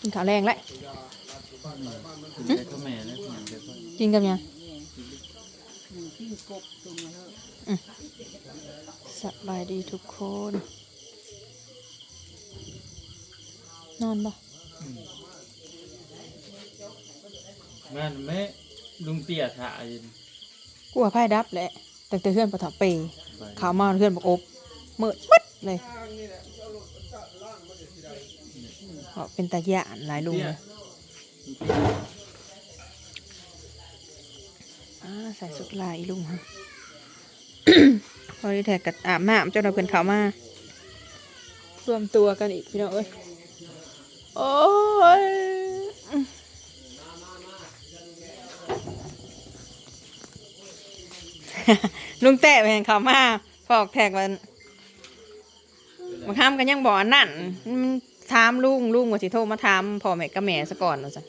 กินข้าวแรงแล้วถึงได้ข้าวแม่แล้วอย่างเดียวก็กินกับหยังปิ้งกบตรงมาเถอะสบายดีทุกคน นอนบ่แม่นแม่ลุงเตี้ยถ่ายกลัวไพ่ดับแหละแต่แต่เพื่อนปะถอเปไปขาวมาเพื่อนบอกอบเมิดปึ๊ดเลย เพราะเป็นตาหยานหลายลุงเลยอ่าใส่สุดลายอีลุงฮะพอดีแท็กกับอาบน้ำเจ้าเราเพื่อนเขามารวมตัวกันอีกพี่น้องเอ้ย โอ้ยลุงแตะไปเห็นเขามาพอกแท็กมันบางครั้งก็ยังบอกอันนั่นมัน ถามลุงลุงว่าสิโทรมาถามพ่อแม่กับแม่ซะก่อนว่าจ้ะ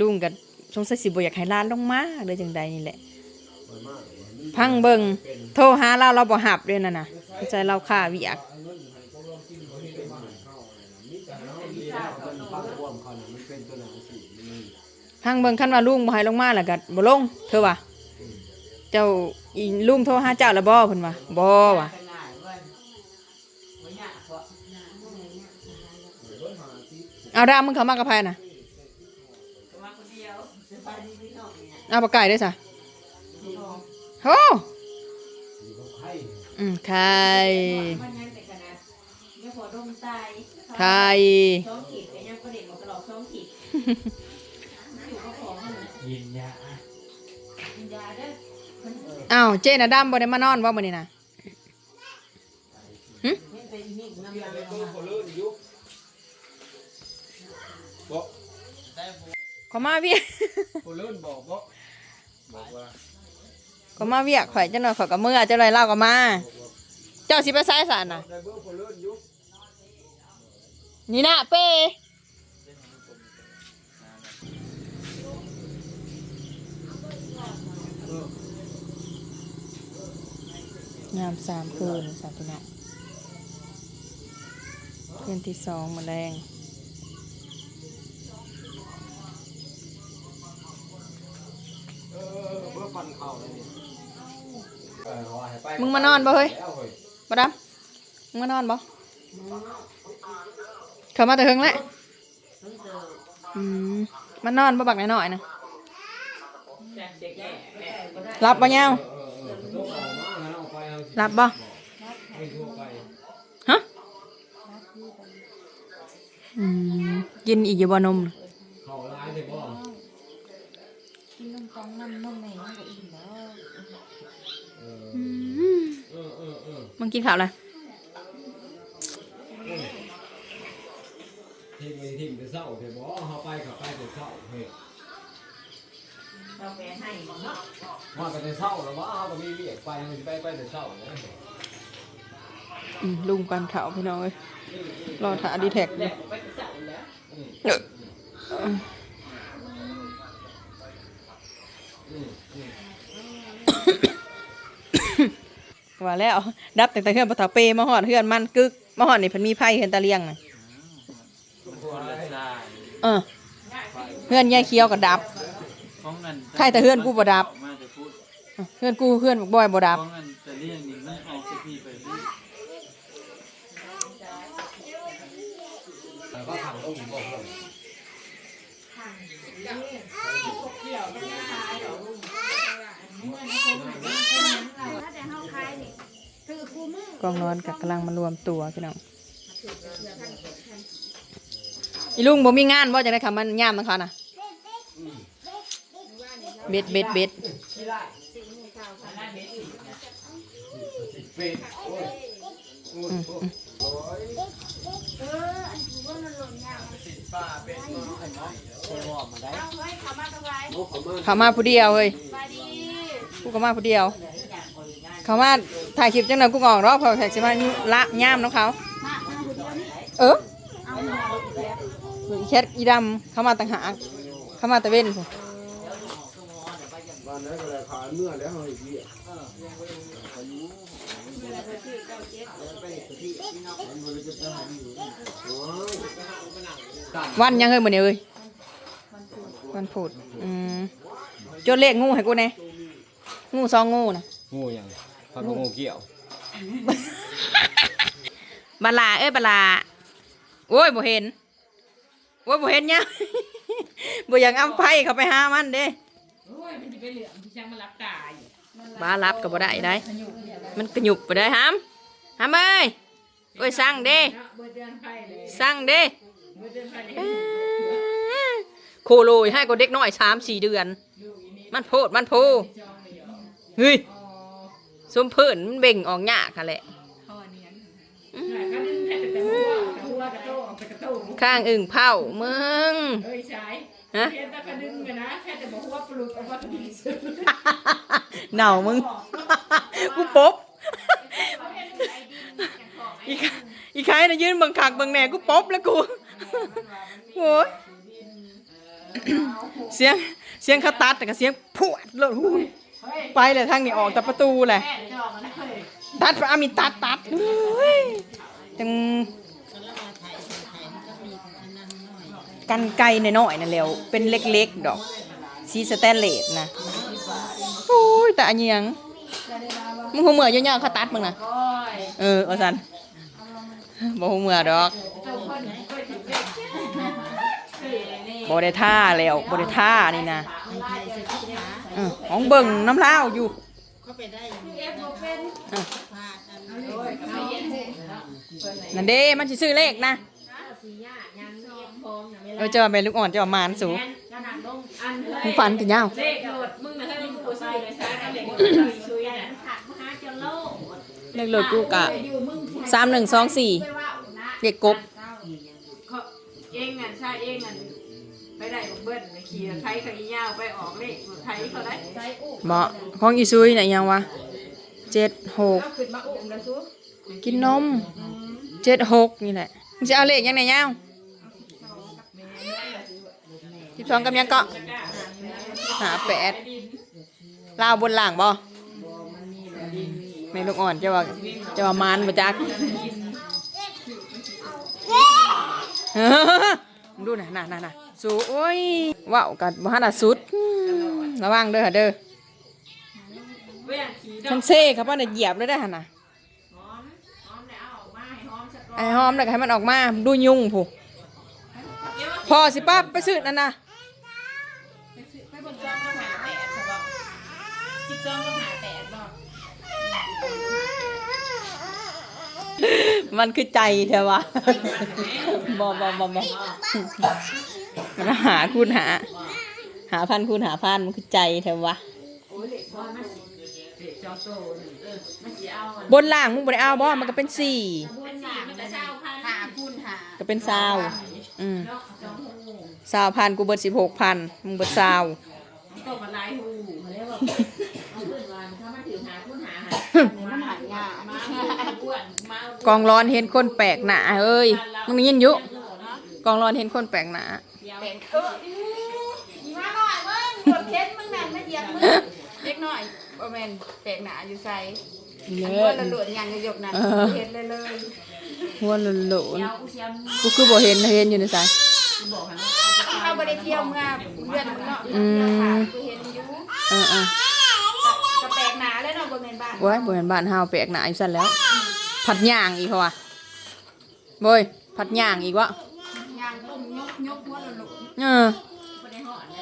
ลุงก็สงสัยสิบ่อยากให้ร้านลงมาเลยจังใดนี่แหละ พังเบิงโทรหาเราเราบ่หับเลยนั่นน่ะใจเราค่าเวิยกพังเบิงคันว่าลุงบ่ให้ลงมาแล้วก็บ่ลงเธอว่าเจ้าอีลุงโทรหาเจ้าแล้วบ่เพิ่นว่าบ่ว่ะ ง่ายเว้ยบ่ยากเพราะ เอาดามมึงเข้ามากับไผน่ะมาคนเดียวสบายดีพี่น้องเนี่ยเอาปลาไก่ด้วยจ้ะโหอืมไข่มันยังแต่ขนาดยังพอดมตายไข่ช่องขีดแต่ยังประเด็นมากระหลอกช่องขีดอยู่ก็ของมันยินยากินยาเด้อมันอ้าวเจน่ะดำบ่ได้มานอนว่ามื้อนี้น่ะเห็ นแต่อีนี่น้ำลายออกมาขอมาเวียโคเลิ่นบอกว่าบอกว่าขอมาเวียข่อยจังหน่อยข่อยก็มื้อจังหน่อยเล่าก็มาเจ้าสิไปไสสานน่ะนี่น่ะเป้ยามสามคืนสามพี่น้องคืนที่สองแมลง มึงมานอนบ่เฮ้ยบ่ดำมึงมานอนบ่เข้ามาแต่เฮิงแล้วอืมมานอนบ่บักหน้อยๆนะรับบ่ยาวรับบ่ฮะอืมกินอีกอยู่บ่นมน่ะกินนม กองน้ำนมแม่ยังก็อิ่มแล้วอืมมึงกินข้าวอะไรทีมไปทีมไปเศร้าเถอะบ่เฮาไปเข้าไปแต่เศร้าเฮ้ยเราแปลให้เนาะมาแต่เศร้าแล้วว่าเฮาก็มีเวียกไปมันสิไปไปแต่เศร้าเนี่ยอืมลุงปันข้าวพี่น้องเอ้ยรอถ่าดีแท็กอยู่ไปเจ้าแล้ วเอ้อว่าแล้ว ดับแต่แต่เฮือนปะเถาเปมาหอดเฮือนมันกึกมาหอดนี่เพิ่นมีไผเฮือนตาเลียงน่ะคนละสายเออเฮือนยายเขียวก็ดับของเงินใครแต่เฮือนกูบ่ดับมาจะพูดเออเฮือนกูเฮือนบักบอยบ่ดับ ของเงินจะเรียกนี่มันออกจากพี่ไปพี่ แต่ว่าทางลงบ่เพิ่น กองนอนกับกำลังมารวมตัวพี่น้องอีลุงบ่มีงานบ่จะได้คำมันย่ามมันเขาน่ะเบ็ดเบ็ดเบ็ดเป็ดโอ้าเป็ดเนาะไอ้น้องคนว่ามาได้โอ้เขามาเขามาผู้เดียวเฮ้ยกูก็มาผู้เดียว เขามาถ่ายคลิปจังเลยกูก็ออกรอบเขาแท็กสิมละย่ามน้องเขาเออหรือแคทอีดำเขามาต่างหากเขามาตะเวนพุ่นบ้านนั้นก็ได้ขายเมื่อแล้วเฮาอีกเวียกชื่อเก้าเจ็ดวันยังเฮ้ยมื้อนี้เอ้ยวันพุธอืมจดเลขงูให้กูแน่งูสองงูนะงูยัง พันว่างูเกี่ยวบลาเอ้ยบลาโอ้ยบ่เห็นโอ้ยบ่เห็นเนี่ยบ่อยากเอาไฟเข้าไปหามันเด้โอ้ยมันจะไปเหลืองที่ช่างมารับตาอยู่บ้ารับก็บ่ได้ได้ มันกระหยุบไปได้หามหามเอ้ยโอ้ยสั่งเด้เนาะเบอร์เดือนไฟเลยสั่งเด้เบอร์เดือนไฟเลยเอ้อโคโลยให้ก็เด็กน้อยสามสี่เดือนลูกอีนี่มันโพดมันโพจองเลยเหรอเฮ้ยอ๋อ สมเพิ่นมันเบ่งออกยากค่ะแหละข้อเนียนหน่อยก็ดึงแค่แต่หัวแต่หัวกระโตออกไปกระโตข้างอึ่งเผามึงเอ้ยชายฮะเพียนตะกระดึงกันนะแค่แต่บอกหัวปลุกเอาว่าถึงซื้อเหน่ามึงกูปบอีกอีกใครนะยืนบังคักบังแหน่กูปบแล้วกูโอ้ยเสียงเสียงเขาตัดแต่ก็เสียงพวดเลยหูย ไปเลยทางนี้ออกจากประตูแหละตัดไปอามีตัดตัดเฮ้ยจังกันไกลหน่อยๆนั่นแล้วเป็นเล็กๆดอกซีสแตนเลสนะโอ้ยแต่อันยังมึงหัวเหมือยาวๆเขาตัดมึงนะก้อยเออเอาสันบ่หัวเหมือดอกเจ้าคนเคยถึงเด็กเคยนี่บ่ได้ท่าแล้วบ่ได้ท่านี่นะ เออของเบิ่งน้ำลาวอยู่ก็ไปได้อย่างนี้เอฟโบเป็นเออพากันโอ้ยเขาเย็นเพิ่นไหนนั่นเด้มันสิซื้อเลขนะสีหญ้ายังเงียบพร้อมนะเออเจะว่าเป็นลูกอ่อนเจะว่ามานสูแม่นขนาดลงอันเฮ้ยมึงฝันกันยาวเลขโหลดมึงนะให้มึงกูซื้อเลยซะเอาเลขโหลดซุยน่ะขาดมหาจนโลกเลขโหลดกูกะอยู่มึงสามหนึ่งสองสี่ไปว่านะเลขกบเขาเองนั่นใช่เองนั่น ไปได้ของเบิ้ลไปขี่รถไทยเขาอียาวไปออกเลขรถไทยเขาได้ใช่อุ้มเหมาะของอีซุยไหนะยังวะเจ็ดหกเอาขึ้นมาอุ้มแล้วซุกินนมเจ็ดหกนี่แหละมึงจะเอาเลขยังไงยาวสิบสองกับยังเกาะหาแปดลาวบนหลังบ่ไม่ลูกอ่อนเจะว่าเจะว่ามานมาจักเออมึงดูน่ะน่ะน่ะน่ะ สูโอ้ยว้าวกับ่ฮันอะสุดอืมระวังเด้อเด้อเว้ยขี่ดอฉักนเซ่ครับว่าเนี่ยเหยียบเลยได้อหั่นน่ะหอมหอมแล้วเอาออกมาให้หอมสักรอบไอ้หอมเลยให้มันออกมาดูยุ่งผู้พอสิป้าไปซื้อนั่นนะไปบนจอมก็หาแปดใช่ป่ะสิบจอมก็หาแปดบ่มันคือใจเธอวะบอบอบอบอ มันหาคูณหา หาพันคูณหาพันมันคือใจเธอวะโอ้ยเด็กพ่อมันเด็กจอโตนี่เออมันสิเอาอันบนล่างมึงบ่ได้เอาบ่ มันก็เป็นสี่หาคุณหาก็เป็นซาวอืมเนาะจอมหูซาวพันกูเบิดสิบหกพันมึงเบิดซาวตกมาลายหูเขาเรียกว่าเอาขึ้นวันถ้ามันถือหาคุณหาหามันหายามาอ้วนมากองร้อนเห็นคนแปลกหน้าเอ้ยมึงยินอยุกองร้อนเห็นคนแปลกหน้า เป็นเอออีมาหน่อยมึงกดเช็ดมึงนั่นมาเหยียบมึงเล็กหน่อยบ่แม่นแปลกหนาอยู่ใส่เยอันอะว่าละหลวนยังยกนั่นเฮ็ดเลยเลยหัวโลนเดี๋ยวกูเสียมๆกูคือบ่เห็นเห็นอยู่ในสายกูบอกให้มันเขาบ่ได้เที่ยวเมื่อเดือนเนาะอืมเที่ยวขากูเห็นอยู่เออเออก็แปลกหนาเลยเนาะบ่แม่นบ้านโว้ยบ่เห็นบ้านเฮาแปลกหน้าอยู่ซั่นแล้ว ผัดย่างอีกเพราะว่าโบยผัดย่างอีกวะ เออ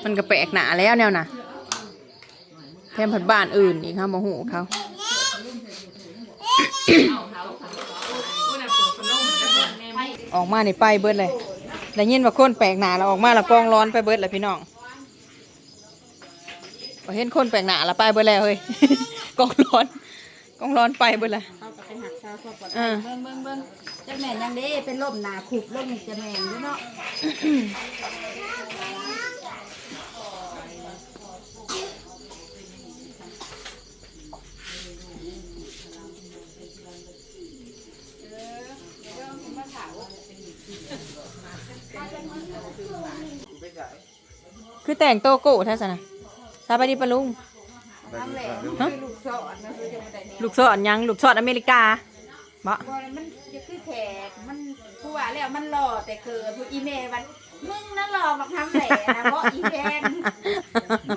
มันก็แปลกหนาแล้วแนวน่ะแถมผัดบ้านอื่นอีกครับบ่ฮู้เขาเอาเขาเขากูน่ะเปิดพัดลมจะเปิดแม่ไม่ออกมานี่ไปเบิดเลยได้ยินว่าคนแปลกหน้าแล้วออกมาแล้วกองร้อนไปเบิดเลยพี่น้องพอเห็นคนแปลกหน้าแล้วไปเบิดแล้วเฮ้ยกองร้อนกองร้อนไปเบิดเลย เขาก็ไปหักซาวก่อนอ่าเบิ่งเบิ่งเบิ่งจักแม่นยังเด้เป็นลมหนาขุบลมจะแม่นอยู่เนาะคือแต่งโตโก้ท่าสนะสบายดีปะลุง ทำแหลมคือลูกศรนะคือจะมาได้แนว ลูกศรยังลูกศรอเมริกา บ่บ่มันจะคือแขกมันผู้ว่าแล้วมันหล่อแต่คือผู้อีเมลมันมึงนั่นหล่อบักทำแหล่นะเพราะอีแพง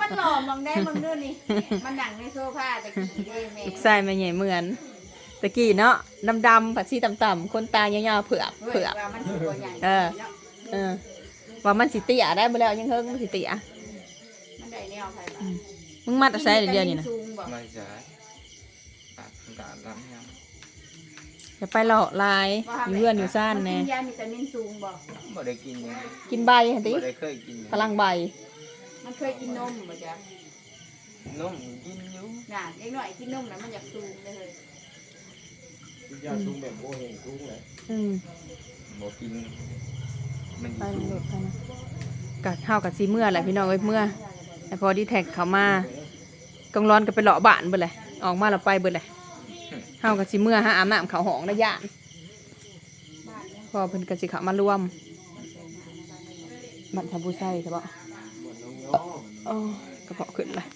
มันหล่อมองได้มึงดูนี่มันนั่งในโซฟาตะกี้เด้แม่ลูกชายแม่ใหญ่เหมือนตะกี้เนาะดำๆผัดสีต่ำๆคนตายาวๆเผือกเฮ้ยเผือกว่ามันตัวใหญ่เออเนาะเออว่ามันสิเตี้ยได้บ่แล้วยังเฮิงมันสิเตี้ยมันได้แนวไผบ้ามึงมาแต่ใช้เดียวนี่นะสูงบ่ไม่ใช่ตัดการรับยัง อย่าไปหลอกลายอยู่เพื่อนอยู่ซ่านแน่มักิยาวิตามินสูงบ่บ่ได้กินยังกินใบหั่นติบ่ได้เคยกินพลังใบมันเคยกินนมบ่จ๊ะนมกินอยู่น่ะเด็กน้อยกินนมแล้วมันอยากสูงเลย ยาสูงแบบโบเห็นสูงเลยอืมบ่กิน มันไปสิมันสูหลุงดไปนะกะเฮากับสีเมื่อแหละพี่น้องเอ้ยเมื่อแต่พอดีแท็กเขามากองร้อนก็ไปเลาะบ้านเบิดเลยออกมาแล้วไปเบิดเลย เฮากับสิเมื่อหาอาบน้ำเขาหองระยะพอเพิ่นกับสิเขามารวมบัตรทำผู้ใส่ใช่ปะกระเพาะขึ้นเลย